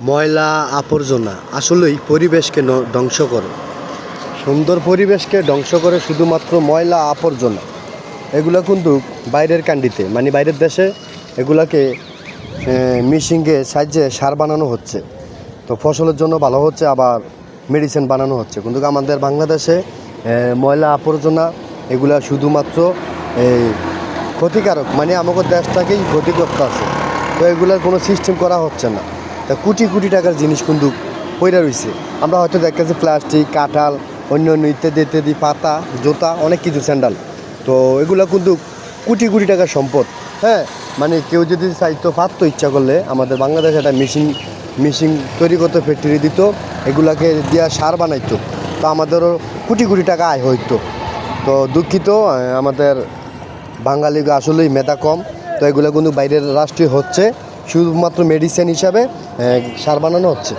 ময়লা আবর্জনা, আসলেই পরিবেশকে ধ্বংস করে। সুন্দর পরিবেশকে ধ্বংস করে শুধুমাত্র ময়লা আবর্জনা। এগুলো কিন্তু বাইরের কান্ডিতে মানে বাইরের দেশে এগুলাকে মিশিংয়ে সাহায্যে সার বানানো হচ্ছে। তো ফসলের জন্য ভালো হচ্ছে, আবার মেডিসিন বানানো হচ্ছে। কিন্তু আমাদের বাংলাদেশে ময়লা আবর্জনা এগুলা শুধুমাত্র এই ক্ষতিকারক। মানে আমাদের দেশটাকেই ক্ষতি করতে আছে। তো এগুলোর কোনো সিস্টেম করা হচ্ছে না। তা কোটি কোটি টাকার জিনিস কিন্তু পইরা রয়েছে আমরা হয়তো দেখতেছি প্লাস্টিক, কাঁঠাল অন্য অন্য ইত্যাদি ইত্যাদি, পাতা, জুতা, অনেক কিছু, স্যান্ডাল। তো এগুলো কিন্তু কোটি কোটি টাকার সম্পদ। হ্যাঁ মানে কেউ যদি চাইতো পারতো ইচ্ছা করলে আমাদের বাংলাদেশে একটা মেশিন মেশিন তৈরি করতে ফ্যাক্টরি দিত, এগুলাকে দিয়া সার বানাইতো। তো আমাদেরও কোটি কোটি টাকা আয় হইতো। তো দুঃখিত, আমাদের বাঙালি আসলেই মেধা কম। তো এগুলো কিন্তু বাইরের রাষ্ট্রে হচ্ছে। শুধুমাত্র মেডিসিন হিসাবে সার বানানো হচ্ছে।